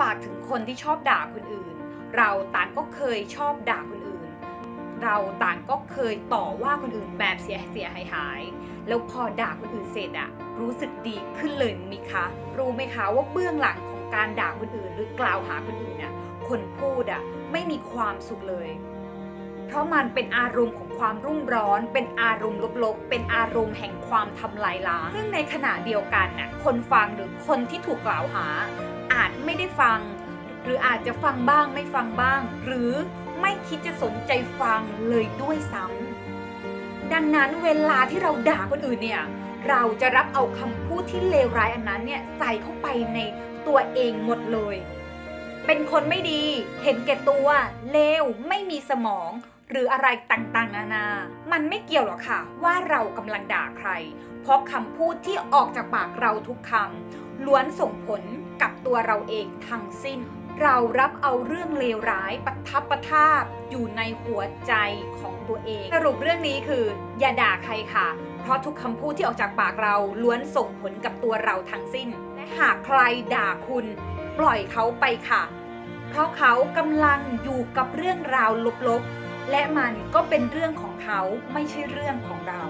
ฝากถึงคนที่ชอบด่าคนอื่น เราต่างก็เคยชอบด่าคนอื่น เราต่างก็เคยต่อว่าคนอื่นแบบเสียเสียหายหายแล้วพอด่าคนอื่นเสร็จอะรู้สึกดีขึ้นเลยมิคะ รู้ไหมคะว่าเบื้องหลังของการด่าคนอื่น หรือกล่าวหาคนอื่นอะคนพูดอะไม่มีความสุขเลย เพราะมันเป็นอารมณ์ของความรุ่มร้อน เป็นอารมณ์ลบๆ เป็นอารมณ์แห่งความทำลายล้าง ซึ่งในขณะเดียวกันน่ะคนฟังหรือคนที่ถูกกล่าวหา ฟัง หรืออาจจะฟังบ้างไม่ฟังบ้าง หรือไม่คิดจะสนใจฟังเลยด้วยซ้ำดังนั้นเวลาที่เราด่าคนอื่นเนี่ยเราจะรับเอาคำพูดที่เลวร้ายอันนั้นเนี่ยใส่เข้าไปในตัวเองหมดเลย เป็นคนไม่ดี เห็นแก่ตัว เลว ไม่มีสมอง หรืออะไรต่างๆ นานา มันไม่เกี่ยวหรอกค่ะ ว่าเรากำลังด่าใคร เพราะคำพูดที่ออกจากปากเราทุกคำล้วนส่งผลกับตัวเราเองทั้งสิ้น เรารับเอาเรื่องเลวร้ายประทับประทาบอยู่ในหัวใจของตัวเอง สรุปเรื่องนี้คือ อย่าด่าใครค่ะ เพราะทุกคำพูดที่ออกจากปากเราล้วนส่งผลกับตัวเราทั้งสิ้น และหากใครด่าคุณ ปล่อยเขาไปค่ะ เพราะเขากำลังอยู่กับเรื่องราวลบๆ และมันก็เป็นเรื่องของเขาไม่ใช่เรื่องของเรา